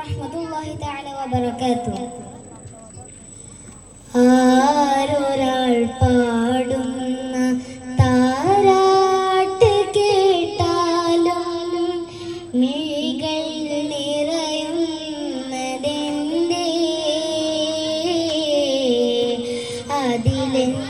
വറഹ്മത്തുള്ളാഹി തആല വബറകാതുഹു. ആരൊരാൾ പാടുന്ന താരാട്ട് കേട്ടാലും മിഴികൾ നിറയുന്നതെന്തേ അതിലെന്നും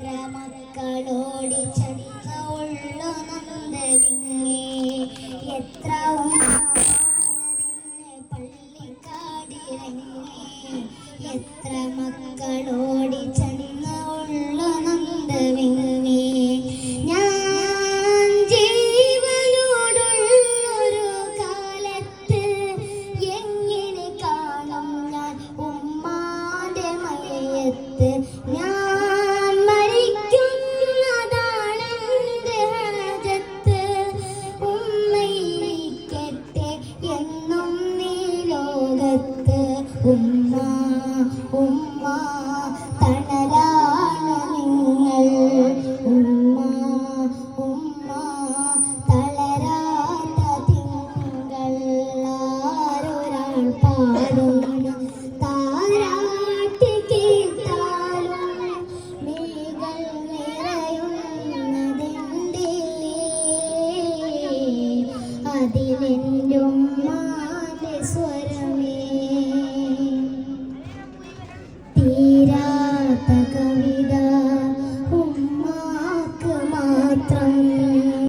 എത്ര മക്കളോടി ചടിച്ച ഉള്ള നന്ദരിങ്ങേ എത്ര പള്ളിക്കാടിരങ്ങിനെ എത്ര മക്കളോടി ചെന്ന ഉമ്മ ഉമ്മ തണലാണ് നിങ്ങൾ. ഉമ്മ ഉമ്മ തളരാത്ത തിങ്കൾ. ആരൊരാൾ പാടുന്ന താരാട്ടി കേട്ടാലും മിഴികൾ നിറയുന്നതെന്തേ അതിലെന്തോ